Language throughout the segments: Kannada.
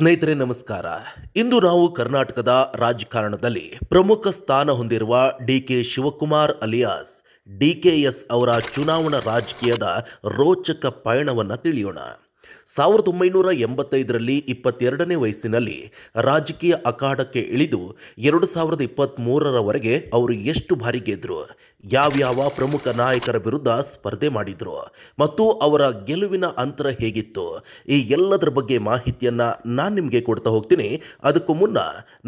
ಸ್ನೇಹಿತರೆ, ನಮಸ್ಕಾರ. ಇಂದು ನಾವು ಕರ್ನಾಟಕದ ರಾಜಕಾರಣದಲ್ಲಿ ಪ್ರಮುಖ ಸ್ಥಾನ ಹೊಂದಿರುವ D K Shivakumar alias, DKS ಅವರ ಚುನಾವಣಾ ರಾಜಕೀಯದ ರೋಚಕ ಪಯಣವನ್ನು ತಿಳಿಯೋಣ. ಸಾವಿರದ ಒಂಬೈನೂರ ಎಂಬತ್ತೈದರಲ್ಲಿ ಇಪ್ಪತ್ತೆರಡನೇ ವಯಸ್ಸಿನಲ್ಲಿ ರಾಜಕೀಯ ಅಖಾಡಕ್ಕೆ ಇಳಿದು ಎರಡು ಸಾವಿರದ ಇಪ್ಪತ್ತ್ಮೂರರವರೆಗೆ ಅವರು ಎಷ್ಟು ಬಾರಿ ಗೆದ್ದರು ಯಾವ್ಯಾವ ಪ್ರಮುಖ ನಾಯಕರ ವಿರುದ್ಧ ಸ್ಪರ್ಧೆ ಮಾಡಿದ್ರು? ಮತ್ತು ಅವರ ಗೆಲುವಿನ ಅಂತರ ಹೇಗಿತ್ತು? ಈ ಎಲ್ಲದರ ಬಗ್ಗೆ ಮಾಹಿತಿಯನ್ನು ನಾನು ನಿಮಗೆ ಕೊಡ್ತಾ ಹೋಗ್ತೀನಿ. ಅದಕ್ಕೂ ಮುನ್ನ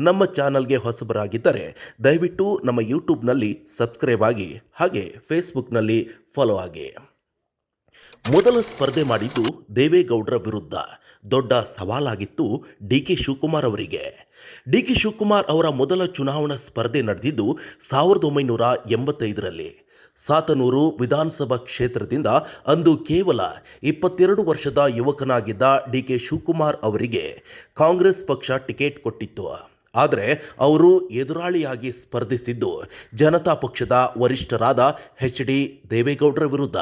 ನಮ್ಮ ಚಾನಲ್ಗೆ ಹೊಸಬರಾಗಿದ್ದರೆ ದಯವಿಟ್ಟು ನಮ್ಮ ಯೂಟ್ಯೂಬ್ನಲ್ಲಿ ಸಬ್ಸ್ಕ್ರೈಬ್ ಆಗಿ ಹಾಗೆ ಫೇಸ್ಬುಕ್ನಲ್ಲಿ ಫಾಲೋ ಆಗಿ. ಮೊದಲ ಸ್ಪರ್ಧೆ ಮಾಡಿದ್ದು ದೇವೇಗೌಡರ ವಿರುದ್ಧ. ದೊಡ್ಡ ಸವಾಲಾಗಿತ್ತು ಡಿ ಕೆ ಶಿವಕುಮಾರ್ ಅವರಿಗೆ. ಡಿ ಕೆ ಶಿವಕುಮಾರ್ ಅವರ ಮೊದಲ ಚುನಾವಣಾ ಸ್ಪರ್ಧೆ ನಡೆದಿದ್ದು ಸಾವಿರದ ಒಂಬೈನೂರ ಎಂಬತ್ತೈದರಲ್ಲಿ. ಸಾತನೂರು ವಿಧಾನಸಭಾ ಕ್ಷೇತ್ರದಿಂದ ಅಂದು ಕೇವಲ ಇಪ್ಪತ್ತೆರಡು ವರ್ಷದ ಯುವಕನಾಗಿದ್ದ ಡಿ ಕೆ ಶಿವಕುಮಾರ್ ಅವರಿಗೆ ಕಾಂಗ್ರೆಸ್ ಪಕ್ಷ ಟಿಕೆಟ್ ಕೊಟ್ಟಿತ್ತು. ಆದರೆ ಅವರು ಎದುರಾಳಿಯಾಗಿ ಸ್ಪರ್ಧಿಸಿದ್ದು ಜನತಾ ಪಕ್ಷದ ವರಿಷ್ಠರಾದ ಎಚ್ ಡಿ ದೇವೇಗೌಡರ ವಿರುದ್ಧ.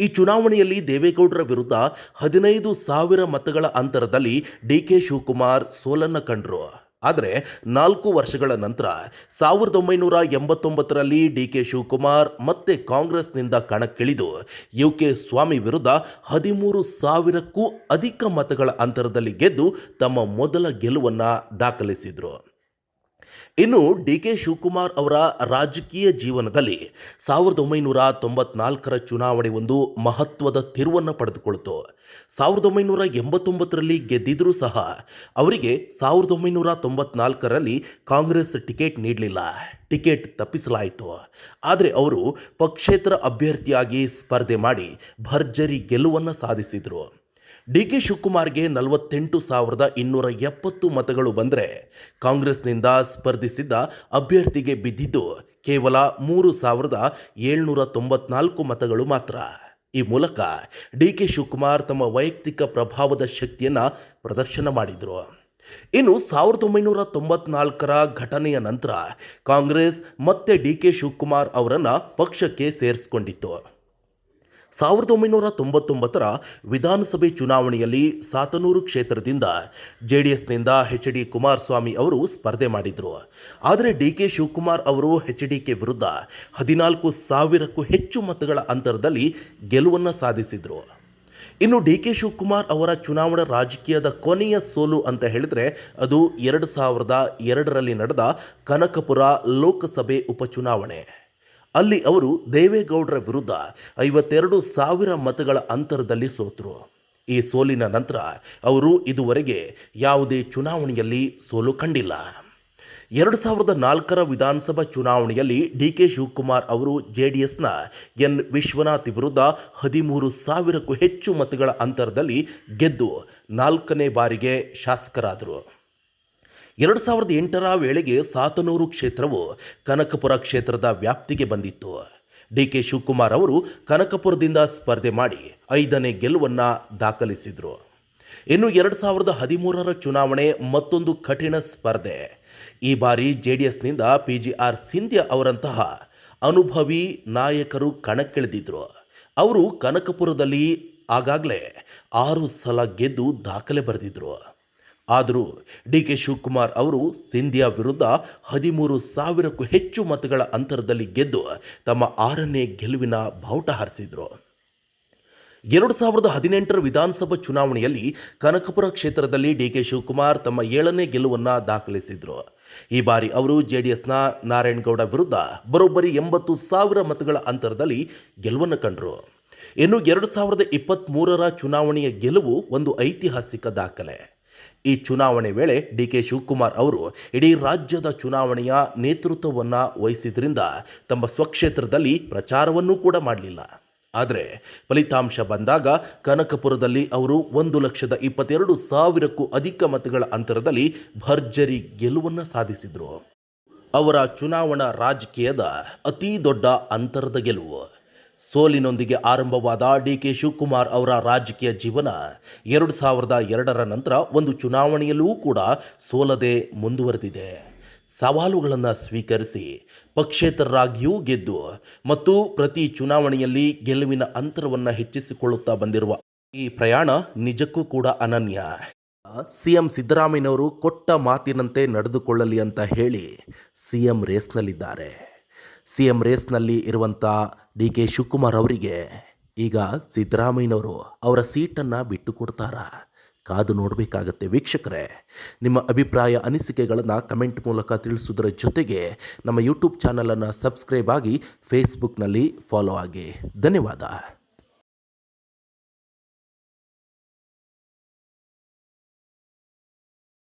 ಈ ಚುನಾವಣೆಯಲ್ಲಿ ದೇವೇಗೌಡರ ವಿರುದ್ಧ ಹದಿನೈದು ಸಾವಿರ ಮತಗಳ ಅಂತರದಲ್ಲಿ ಡಿ ಕೆ ಶಿವಕುಮಾರ್ ಸೋಲನ್ನ ಕಂಡರು. ಆದರೆ ನಾಲ್ಕು ವರ್ಷಗಳ ನಂತರ ಸಾವಿರದ ಒಂಬೈನೂರ ಎಂಬತ್ತೊಂಬತ್ತರಲ್ಲಿ ಡಿ ಕೆ ಶಿವಕುಮಾರ್ ಮತ್ತೆ ಕಾಂಗ್ರೆಸ್ನಿಂದ ಕಣಕ್ಕಿಳಿದು ಯು ಕೆ ಸ್ವಾಮಿ ವಿರುದ್ಧ ಹದಿಮೂರು ಸಾವಿರಕ್ಕೂ ಅಧಿಕ ಮತಗಳ ಅಂತರದಲ್ಲಿ ಗೆದ್ದು ತಮ್ಮ ಮೊದಲ ಗೆಲುವನ್ನು ದಾಖಲಿಸಿದರು. ಇನ್ನು ಡಿ ಕೆ ಶಿವಕುಮಾರ್ ಅವರ ರಾಜಕೀಯ ಜೀವನದಲ್ಲಿ ಸಾವಿರದ ಒಂಬೈನೂರ ತೊಂಬತ್ನಾಲ್ಕರ ಚುನಾವಣೆ ಒಂದು ಮಹತ್ವದ ತಿರುವನ್ನು ಪಡೆದುಕೊಳ್ತು ಸಾವಿರದ ಒಂಬೈನೂರ ಎಂಬತ್ತೊಂಬತ್ತರಲ್ಲಿ ಗೆದ್ದಿದ್ರೂ ಸಹ ಅವರಿಗೆ ಸಾವಿರದ ಒಂಬೈನೂರ ತೊಂಬತ್ನಾಲ್ಕರಲ್ಲಿ ಕಾಂಗ್ರೆಸ್ ಟಿಕೆಟ್ ನೀಡಲಿಲ್ಲ. ಟಿಕೆಟ್ ತಪ್ಪಿಸಲಾಯಿತು. ಆದರೆ ಅವರು ಪಕ್ಷೇತರ ಅಭ್ಯರ್ಥಿಯಾಗಿ ಸ್ಪರ್ಧೆ ಮಾಡಿ ಭರ್ಜರಿ ಗೆಲುವನ್ನು ಸಾಧಿಸಿದರು. ಡಿ ಕೆ ಶಿವಕುಮಾರ್ಗೆ ನಲವತ್ತೆಂಟು ಸಾವಿರದ ಇನ್ನೂರ ಎಪ್ಪತ್ತು ಮತಗಳು ಬಂದರೆ ಕಾಂಗ್ರೆಸ್ನಿಂದ ಸ್ಪರ್ಧಿಸಿದ್ದ ಅಭ್ಯರ್ಥಿಗೆ ಬಿದ್ದಿದ್ದು ಕೇವಲ ಮೂರು ಸಾವಿರದ ಏಳ್ನೂರ ತೊಂಬತ್ನಾಲ್ಕು ಮತಗಳು ಮಾತ್ರ. ಈ ಮೂಲಕ ಡಿ ಕೆ ಶಿವಕುಮಾರ್ ತಮ್ಮ ವೈಯಕ್ತಿಕ ಪ್ರಭಾವದ ಶಕ್ತಿಯನ್ನು ಪ್ರದರ್ಶನ ಮಾಡಿದರು. ಇನ್ನು ಸಾವಿರದ ಒಂಬೈನೂರ ತೊಂಬತ್ನಾಲ್ಕರ ಘಟನೆಯ ನಂತರ ಕಾಂಗ್ರೆಸ್ ಮತ್ತೆ ಡಿ ಕೆ ಶಿವಕುಮಾರ್ ಅವರನ್ನು ಪಕ್ಷಕ್ಕೆ ಸೇರಿಸಿಕೊಂಡಿತ್ತು. ಸಾವಿರದ ಒಂಬೈನೂರ ತೊಂಬತ್ತೊಂಬತ್ತರ ವಿಧಾನಸಭೆ ಚುನಾವಣೆಯಲ್ಲಿ ಸಾತನೂರು ಕ್ಷೇತ್ರದಿಂದ ಜೆ ಡಿ ಎಸ್ನಿಂದ ಎಚ್ ಡಿ ಕುಮಾರಸ್ವಾಮಿ ಅವರು ಸ್ಪರ್ಧೆ ಮಾಡಿದರು. ಆದರೆ ಡಿ ಕೆ ಶಿವಕುಮಾರ್ ಅವರು ಎಚ್ ಡಿ ಕೆ ವಿರುದ್ಧ ಹದಿನಾಲ್ಕು ಸಾವಿರಕ್ಕೂ ಹೆಚ್ಚು ಮತಗಳ ಅಂತರದಲ್ಲಿ ಗೆಲುವನ್ನು ಸಾಧಿಸಿದರು. ಇನ್ನು ಡಿ ಕೆ ಶಿವಕುಮಾರ್ ಅವರ ಚುನಾವಣಾ ರಾಜಕೀಯದ ಕೊನೆಯ ಸೋಲು ಅಂತ ಹೇಳಿದರೆ ಅದು ಎರಡು ಸಾವಿರದ ಎರಡರಲ್ಲಿ ನಡೆದ ಕನಕಪುರ ಲೋಕಸಭೆ ಉಪಚುನಾವಣೆ. ಅಲ್ಲಿ ಅವರು ದೇವೇಗೌಡರ ವಿರುದ್ಧ ಐವತ್ತೆರಡು ಸಾವಿರ ಮತಗಳ ಅಂತರದಲ್ಲಿ ಸೋತರು. ಈ ಸೋಲಿನ ನಂತರ ಅವರು ಇದುವರೆಗೆ ಯಾವುದೇ ಚುನಾವಣೆಯಲ್ಲಿ ಸೋಲು ಕಂಡಿಲ್ಲ. ಎರಡು ಸಾವಿರದ ನಾಲ್ಕರ ವಿಧಾನಸಭಾ ಚುನಾವಣೆಯಲ್ಲಿ ಡಿ ಕೆ ಶಿವಕುಮಾರ್ ಅವರು ಜೆ ಡಿ ಎಸ್ನ ಎನ್ ವಿಶ್ವನಾಥ್ ವಿರುದ್ಧ ಹದಿಮೂರು ಸಾವಿರಕ್ಕೂ ಹೆಚ್ಚು ಮತಗಳ ಅಂತರದಲ್ಲಿ ಗೆದ್ದು ನಾಲ್ಕನೇ ಬಾರಿಗೆ ಶಾಸಕರಾದರು. ಎರಡು ಸಾವಿರದ ಎಂಟರ ವೇಳೆಗೆ ಸಾತನೂರು ಕ್ಷೇತ್ರವು ಕನಕಪುರ ಕ್ಷೇತ್ರದ ವ್ಯಾಪ್ತಿಗೆ ಬಂದಿತ್ತು. ಡಿ ಕೆ ಶಿವಕುಮಾರ್ ಅವರು ಕನಕಪುರದಿಂದ ಸ್ಪರ್ಧೆ ಮಾಡಿ ಐದನೇ ಗೆಲುವನ್ನು ದಾಖಲಿಸಿದರು. ಇನ್ನು ಎರಡು ಸಾವಿರದ ಹದಿಮೂರರ ಚುನಾವಣೆ ಮತ್ತೊಂದು ಕಠಿಣ ಸ್ಪರ್ಧೆ. ಈ ಬಾರಿ ಜೆ ಡಿ ಎಸ್ನಿಂದ ಪಿ ಜಿ ಆರ್ ಸಿಂಧ್ಯಾ ಅವರಂತಹ ಅನುಭವಿ ನಾಯಕರು ಕಣಕ್ಕಿಳಿದಿದ್ರು. ಅವರು ಕನಕಪುರದಲ್ಲಿ ಆಗಾಗಲೇ ಆರು ಸಲ ಗೆದ್ದು ದಾಖಲೆ ಬರೆದಿದ್ರು. ಆದರೂ ಡಿ ಕೆ ಶಿವಕುಮಾರ್ ಅವರು ಸಿಂಧಿಯಾ ವಿರುದ್ಧ ಹದಿಮೂರು ಸಾವಿರಕ್ಕೂ ಹೆಚ್ಚು ಮತಗಳ ಅಂತರದಲ್ಲಿ ಗೆದ್ದು ತಮ್ಮ ಆರನೇ ಗೆಲುವಿನ ಬಾವುಟ ಹಾರಿಸಿದರು. ಎರಡು ಸಾವಿರದ ಹದಿನೆಂಟರ ವಿಧಾನಸಭಾ ಚುನಾವಣೆಯಲ್ಲಿ ಕನಕಪುರ ಕ್ಷೇತ್ರದಲ್ಲಿ ಡಿ ಕೆ ಶಿವಕುಮಾರ್ ತಮ್ಮ ಏಳನೇ ಗೆಲುವನ್ನು ದಾಖಲಿಸಿದರು. ಈ ಬಾರಿ ಅವರು ಜೆ ಡಿ ಎಸ್ನ ನಾರಾಯಣಗೌಡ ವಿರುದ್ಧ ಬರೋಬ್ಬರಿ ಎಂಬತ್ತು ಸಾವಿರ ಮತಗಳ ಅಂತರದಲ್ಲಿ ಗೆಲುವನ್ನು ಕಂಡರು. ಇನ್ನು ಎರಡು ಸಾವಿರದ ಚುನಾವಣೆಯ ಗೆಲುವು ಒಂದು ಐತಿಹಾಸಿಕ ದಾಖಲೆ. ಈ ಚುನಾವಣೆ ವೇಳೆ ಡಿ ಕೆ ಶಿವಕುಮಾರ್ ಅವರು ಇಡೀ ರಾಜ್ಯದ ಚುನಾವಣೆಯ ನೇತೃತ್ವವನ್ನು ವಹಿಸಿದ್ರಿಂದ ತಮ್ಮ ಸ್ವಕ್ಷೇತ್ರದಲ್ಲಿ ಪ್ರಚಾರವನ್ನೂ ಕೂಡ ಮಾಡಲಿಲ್ಲ. ಆದರೆ ಫಲಿತಾಂಶ ಬಂದಾಗ ಕನಕಪುರದಲ್ಲಿ ಅವರು ಒಂದು ಲಕ್ಷದ ಇಪ್ಪತ್ತೆರಡು ಸಾವಿರಕ್ಕೂ ಅಧಿಕ ಮತಗಳ ಅಂತರದಲ್ಲಿ ಭರ್ಜರಿ ಗೆಲುವನ್ನು ಸಾಧಿಸಿದರು. ಅವರ ಚುನಾವಣಾ ರಾಜಕೀಯದ ಅತೀ ದೊಡ್ಡ ಅಂತರದ ಗೆಲುವು. ಸೋಲಿನೊಂದಿಗೆ ಆರಂಭವಾದ ಡಿ ಕೆ ಶಿವಕುಮಾರ್ ಅವರ ರಾಜಕೀಯ ಜೀವನ ಎರಡು ಸಾವಿರದ ಎರಡರ ನಂತರ ಒಂದು ಚುನಾವಣೆಯಲ್ಲೂ ಕೂಡ ಸೋಲದೆ ಮುಂದುವರೆದಿದೆ. ಸವಾಲುಗಳನ್ನು ಸ್ವೀಕರಿಸಿ ಪಕ್ಷೇತರರಾಗಿಯೂ ಗೆದ್ದು ಮತ್ತು ಪ್ರತಿ ಚುನಾವಣೆಯಲ್ಲಿ ಗೆಲುವಿನ ಅಂತರವನ್ನು ಹೆಚ್ಚಿಸಿಕೊಳ್ಳುತ್ತಾ ಬಂದಿರುವ ಈ ಪ್ರಯಾಣ ನಿಜಕ್ಕೂ ಕೂಡ ಅನನ್ಯ. ಸಿಎಂ ಸಿದ್ದರಾಮಯ್ಯನವರು ಕೊಟ್ಟ ಮಾತಿನಂತೆ ನಡೆದುಕೊಳ್ಳಲಿ ಅಂತ ಹೇಳಿ ಸಿಎಂ ರೇಸ್ನಲ್ಲಿದ್ದಾರೆ. ಸಿಎಂ ರೇಸ್ನಲ್ಲಿ ಇರುವಂಥ ಡಿ ಕೆ ಶಿವಕುಮಾರ್ ಅವರಿಗೆ ಈಗ ಸಿದ್ದರಾಮಯ್ಯನವರು ಅವರ ಸೀಟನ್ನು ಬಿಟ್ಟು ಕೊಡ್ತಾರಾ. ಕಾದು ನೋಡಬೇಕಾಗತ್ತೆ. ವೀಕ್ಷಕರೇ, ನಿಮ್ಮ ಅಭಿಪ್ರಾಯ, ಅನಿಸಿಕೆಗಳನ್ನು ಕಮೆಂಟ್ ಮೂಲಕ ತಿಳಿಸುವುದರ ಜೊತೆಗೆ ನಮ್ಮ ಯೂಟ್ಯೂಬ್ ಚಾನಲನ್ನು ಸಬ್ಸ್ಕ್ರೈಬ್ ಆಗಿ ಫೇಸ್ಬುಕ್ನಲ್ಲಿ ಫಾಲೋ ಆಗಿ. ಧನ್ಯವಾದ.